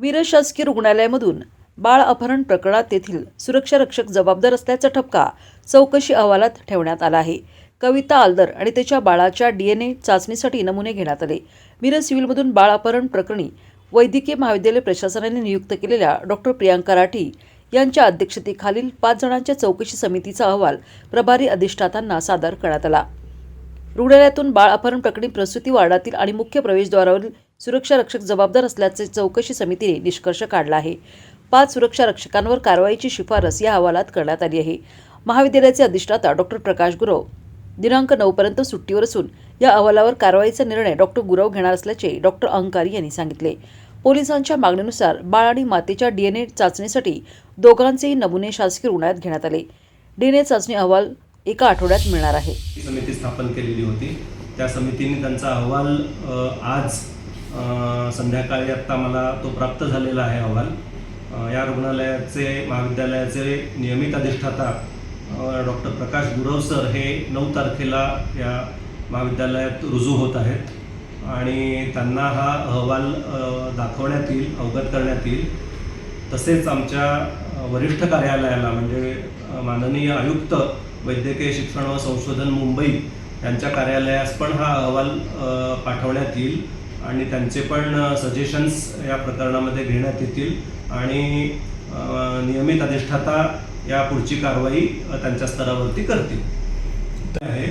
वीरशासकीय रुग्णालयामधून बाळ अपहरण प्रकरणात तेथील सुरक्षा रक्षक जबाबदार असल्याचा ठपका चौकशी अहवालात ठेवण्यात आला आहे. कविता आलदर आणि त्याच्या बाळाच्या डीएनए चाचणीसाठी नमुने घेण्यात आले. मिरज सिव्हिलमधून बाळ अपहरण प्रकरणी वैद्यकीय महाविद्यालय प्रशासनाने नियुक्त केलेल्या डॉक्टर प्रियांका राठी यांच्या अध्यक्षतेखालील पाच जणांच्या चौकशी समितीचा अहवाल प्रभारी अधिष्ठातांना सादर करण्यात आला. रुग्णालयातून बाळ अपहरण प्रकरणी प्रसूती वार्डातील आणि मुख्य प्रवेशद्वारावरील सुरक्षा रक्षक जबाबदार असल्याचे चौकशी समितीने निष्कर्ष काढला आहे. पाच सुरक्षा रक्षकांवर कारवाईची शिफारस या अहवालात करण्यात आली आहे. महाविद्यालयाचे अधिष्ठाता डॉक्टर प्रकाश गुरव दिनांक नऊपर्यंत सुट्टीवर असून या अहवालावर कारवाईचा निर्णय डॉक्टर गुरव घेणार असल्याचे डॉक्टर अहंकारी यांनी सांगितले. पोलिसांच्या मागणीनुसार बाळ आणि मातेच्या डीएनए चाचणीसाठी दोघांचेही नमुने शासकीय रुग्णालयात घेण्यात आले. डीएनए चाचणी अहवाल एका आठवड्यात मिळणार आहे. समिती स्थापन केलेली होती. त्या समितीने त्यांचा अहवाल आज संध्याकाळी आत्ता मला तो प्राप्त झालेला आहे अहवाल. या रुग्णालयाचे महाविद्यालयाचे नियमित अधिष्ठाता डॉक्टर प्रकाश गुरव सर हे नऊ तारखेला या महाविद्यालयात रुजू होत आहेत. आणि त्यांना हा अहवाल दाखवण्यात येईल अवगत करण्यात येईल. तसेच आमच्या वरिष्ठ कार्यालयाला म्हणजे माननीय आयुक्त वैद्यकीय शिक्षण व संशोधन मुंबई यांच्या कार्यालयास पण हा अहवाल पाठवण्यात येईल. आणि त्यांचे पण सजेशन्स या प्रकरणामध्ये घेण्यात येतील. आणि नियमित अधिष्ठाता या पुढची कारवाई त्यांच्या स्तरावरती करतील. आहे.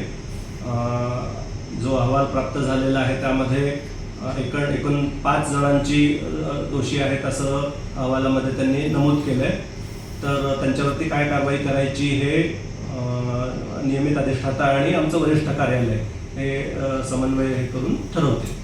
जो अहवाल प्राप्त झालेला आहे त्यामध्ये एकण एकूण पाच जणांची दोषी आहेत असं अहवालामध्ये त्यांनी नमूद केलं आहे तर त्यांच्यावरती काय कारवाई करायची हे नियमित अधिष्ठाता आणि आमचं वरिष्ठ कार्यालय हे समन्वय हे करून ठरवते